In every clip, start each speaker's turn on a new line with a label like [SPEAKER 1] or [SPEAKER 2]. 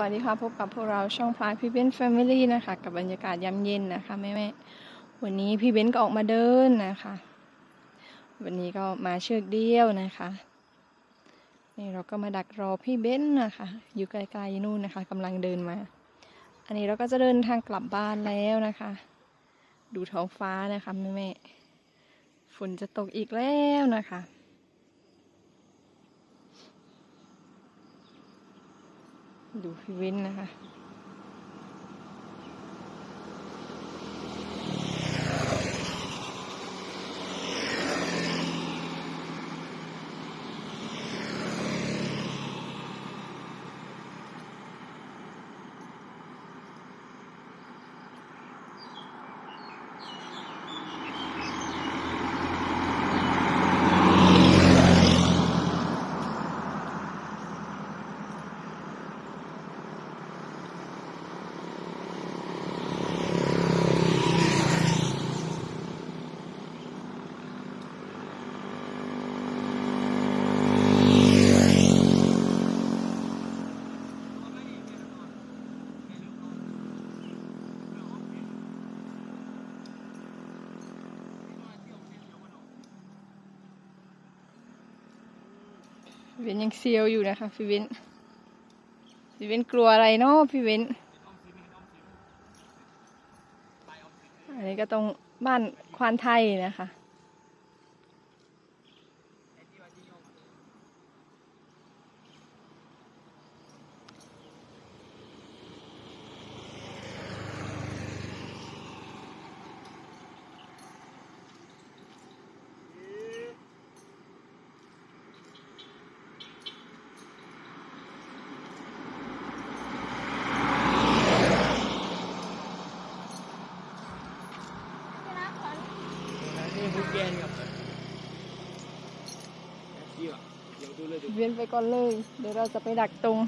[SPEAKER 1] วัสดีค่ะพบกับพวกเราช่องพายพี่เบนแฟมิลี่นะคะกับบรรยากาศยามเย็นนะคะแม่แม่วันนี้พี่เบนก็ออกมาเดินนะคะ วันนี้ก็มาเชือกเดียวนะคะนี่เราก็มาดักรอพี่เบนนะคะ อยู่ไกลๆนู่นนะคะกำลังเดินมา อันนี้เราก็จะเดินทางกลับบ้านแล้วนะคะ ดูท้องฟ้านะคะแม่แม่ฝนจะตกอีกแล้วนะคะ ดูพี่วินนะคะ พี่เว้นยังเซียวอยู่นะคะ พี่เว้นพี่เว้นกลัวอะไรเนาะพี่เว้นอันนี้ก็ตรงบ้านควานไทยนะคะ
[SPEAKER 2] นี่ฮุกแกนกับที่อะเดี๋ยวดู เลยดู
[SPEAKER 1] เวียนไปก่อนเลย เดี๋ยวเราจะไปดักตรง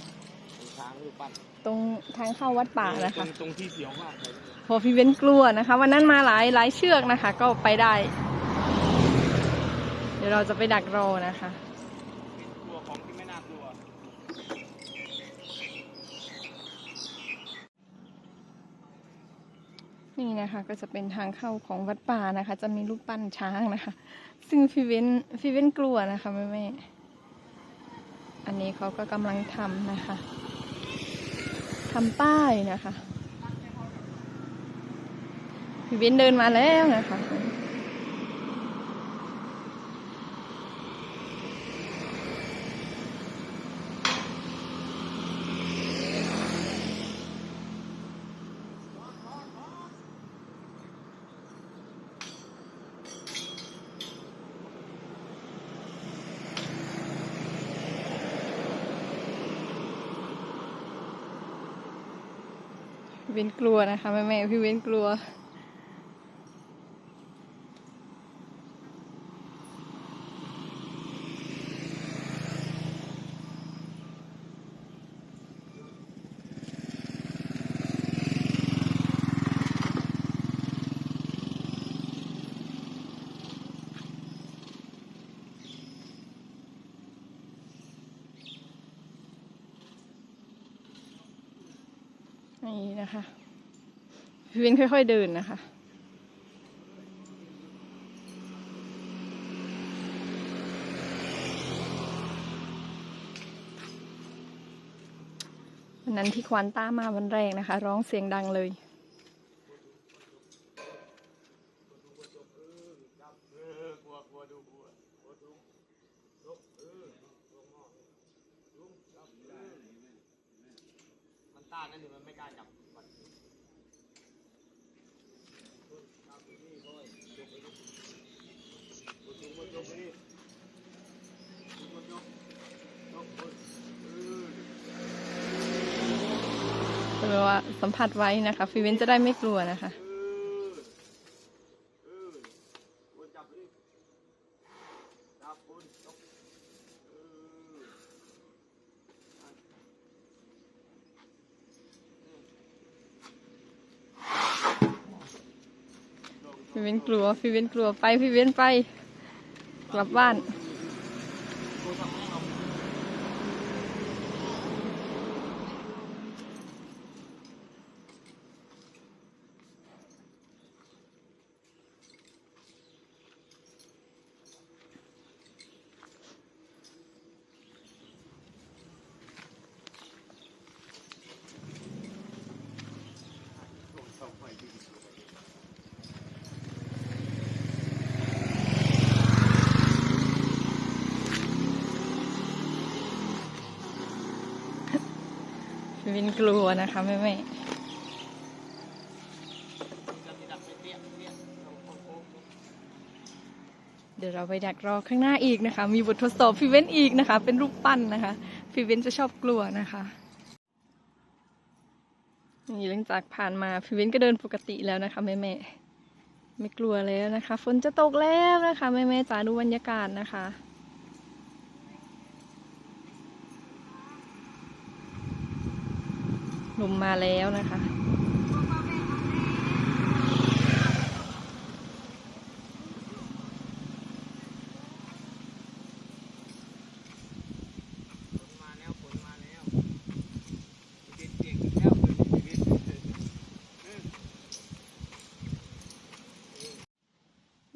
[SPEAKER 2] ช้างรูปปั้น
[SPEAKER 1] ตรงทางเข้าวัดป่านะ
[SPEAKER 2] ตร
[SPEAKER 1] คะ
[SPEAKER 2] งตรงที่เสียวมากเลย
[SPEAKER 1] พอพี่เว้นกลัวนะคะ วันนั้นมาหลายหลายเชือกนะคะ ก็ไปได้ เดี๋ยวเราจะไปดักรอนะคะ
[SPEAKER 2] เป็นตัวของที่ไม่น่ากลัว
[SPEAKER 1] นี่นะคะก็จะเป็นทางเข้าของวัดป่านะคะ จะมีรูปปั้นช้างนะคะ ซึ่งพี่เว้นพี่เว้นกลัวนะคะแม่แม่ๆ อันนี้เขาก็กำลังทำนะคะทำป้ายนะคะพี่เว้นเดินมาแล้วนะคะ เว้นกลัวนะคะแม่แม่พี่เว้นกลัว นะคะพี่ว้นค่อย ๆ เดินนะคะ วันนั้นที่ควานต้ามาวันแรกนะคะ ร้องเสียงดังเลย
[SPEAKER 2] หม้อลุงจับเออมันต้านนั่นนี่มันไม่กล้าจับ จะบอยก
[SPEAKER 1] ว่าสัมผัสไว้นะคะฟีเวนจะได้ไม่กลัวนะคะ
[SPEAKER 2] เออ เออวนจับไปดิจับคนยกเออ
[SPEAKER 1] พี่เว้นกลัว พี่เว้นกลัวไป พี่เว้นไป กลับบ้าน วินกลัวนะคะแม่แม่
[SPEAKER 2] เดี๋
[SPEAKER 1] ยวเราไปดักรอข้างหน้าอีกนะคะ มีบททดสอบพี่เว้นอีกนะคะ เป็นรูปปั้นนะคะพี่เว้นจะชอบกลัวนะคะนี่หลังจากผ่านมาพี่เว้นก็เดินปกติแล้วนะคะแม่แม่ไม่กลัวแล้วนะคะ ฝนจะตกแล้วนะคะแม่แม่จ๋าดูบรรยากาศนะคะ ลมมาแล้วนะคะ
[SPEAKER 2] ฝนมาแล้วฝนมาแล้วชีวิตเก่งแล้วชีวิต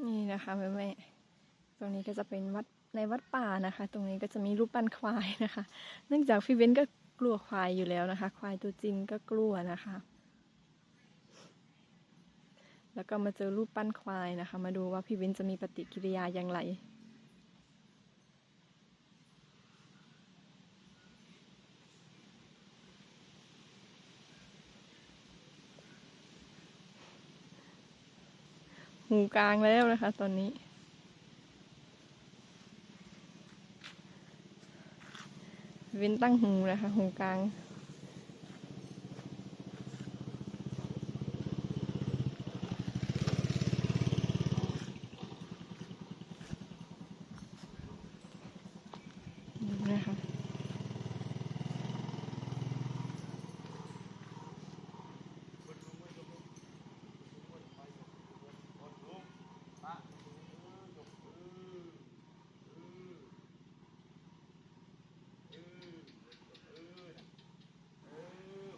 [SPEAKER 1] นี่นะคะแม่แม่ๆตรงนี้ก็จะเป็นวัดในวัดป่านะคะ ตรงนี้ก็จะมีรูปปั้นควายนะคะ เนื่องจากพี่เว้นก็ กลัวควายอยู่แล้วนะคะ ควายตัวจริงก็กลัวนะคะ แล้วก็มาเจอรูปปั้นควายนะคะ มาดูว่าพี่ว้นจะมีปฏิกิริยาอย่างไรหูกลางแล้วนะคะ ตอนนี้ เว้นตั้งหูนะคะ หูกลาง ดูนะคะ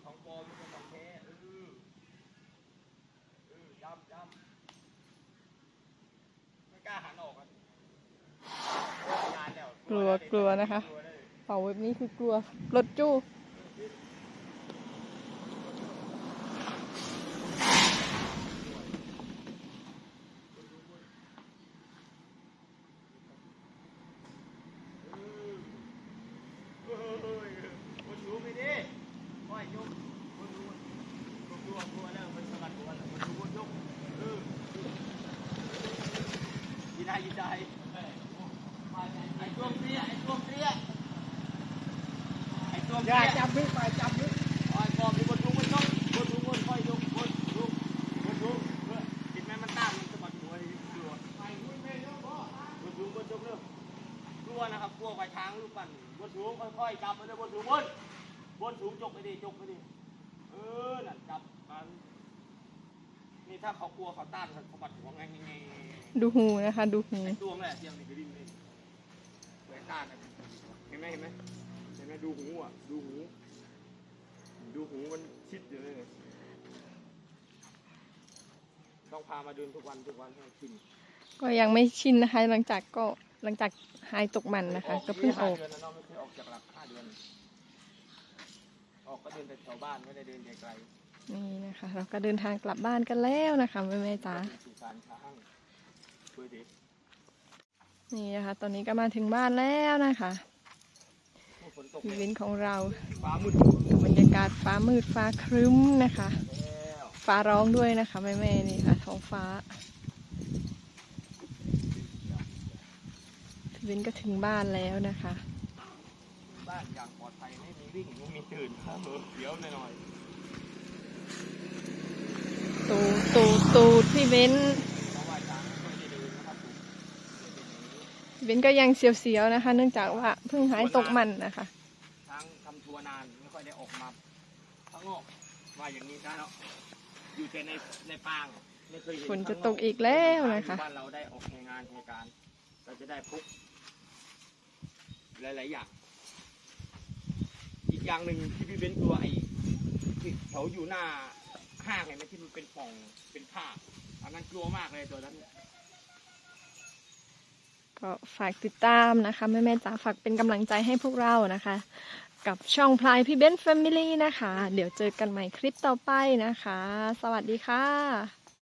[SPEAKER 2] ของปลอมไม่ใช่ของแท้เออเออจำจำไม่กล้าหันออกอะนานแก
[SPEAKER 1] ลัวกลัวนะคะ
[SPEAKER 2] กลัวเลย
[SPEAKER 1] เป่าเว็บนี้คือกลัวรถจู้
[SPEAKER 2] เออเออเออคนดูไปดิปล่อยยกคนดูคนดูกลัวแล้วมันสะบัดหัวแล้วคนดูคนยกเออยินได้ยินได้ไอ้ตัวเตี้ยไอ้ตัวเตี้ยไอ้ตัวเตี้ยจับมือไปจับมือไอ้ปอมมีคนดูคนยกคนดูคนค่อยยกคนดูคนดูเออเห็นไหมมันตั้งมันสะบัดหัวเลยกลัวไอ้คุณไม่ยกพ่อคนดูคนยกเริ่มกลัวนะครับกลัวควายช้างลูกปั่นบนสูงค่อยๆจับมันเลยบนสูงบนบนสูงจกไปดิจกไปดิเออนั่นจับมันนี่ถ้าเขากลัวเขาต้านเขาปัดหัวไงไงไง
[SPEAKER 1] ดูหูนะคะ ดูหู
[SPEAKER 2] ไอ้ตัวแหละเสียงนี่ไปดิ้นเลยแหวนต้านอะเห็นไหมเห็นไหมเห็น ไหมดูหูอะ ดูหู ดูหูมันชิดอยู่เลยเนี่ยต้องพามาเดินทุกวันทุกวันให้ชิน
[SPEAKER 1] ก็ยังไม่ชินนะคะ หลังจากก็หลังจากหายตกมันนะคะ ก็เพิ่งออก
[SPEAKER 2] เดือนแล้วเนาะไม่เคยออกจากหลักห้าเดือน ออกก็เดินแต่แถวบ้านไม่ได้เดินไกล
[SPEAKER 1] นี่นะคะ เราก็เดินทางกลับบ้านกันแล้วนะคะแม่แม่ๆจ๋า
[SPEAKER 2] ๆสู่การช้างคุยดิ
[SPEAKER 1] นี่นะคะ ตอนนี้ก็มาถึงบ้านแล้วนะคะ
[SPEAKER 2] โอ้ฝนตก
[SPEAKER 1] พี่วินของเรา
[SPEAKER 2] ฟ้ามืด
[SPEAKER 1] บรรยากาศฟ้ามืดฟ้าครึ้มนะคะ
[SPEAKER 2] แล้ว
[SPEAKER 1] ฟ้าร้องด้วยนะคะแม่แม่ๆนี่ค่ะท้องฟ้าพี่วินก็ถึงบ้านแล้วนะคะ
[SPEAKER 2] บ้านอย่างปลอดภัยไม่มีวิ่งไม่มีตื่นครับเออเดี๋ยวหน่อย
[SPEAKER 1] ตูดตูดตูดพี่เบน
[SPEAKER 2] ๆ เบ
[SPEAKER 1] นก็ยังเสียวๆนะคะ เนื่องจากว่าเพิ่งหายตกมันนะคะ
[SPEAKER 2] ช้างทำทัวร์นานไม่ค่อยได้ออกมาข้างนอกว่าอย่างนี้ซะเนาะอยู่แต่ในในปางไม่เคยเห็น
[SPEAKER 1] ฝนจะตกอีกแล้วนะคะ
[SPEAKER 2] บ้านเราได้ออกในงานในการ เราจะได้พบหลายๆอย่างอีกอย่างหนึ่งที่พี่เบ้นกลัวไอ้ที่เขาอยู่หน้าห้างเห็นไหมที่มันเป็นป่องเป็นผ้าอันนั้นกลัวมากเลยตัวนั้น
[SPEAKER 1] ก็ฝากติดตามนะคะแม่แม่ๆจ๋าฝากเป็นกำลังใจให้พวกเรานะคะ กับช่องพลายพี่เบนแฟมิลี่นะคะ เดี๋ยวเจอกันใหม่คลิปต่อไปนะคะ สวัสดีค่ะ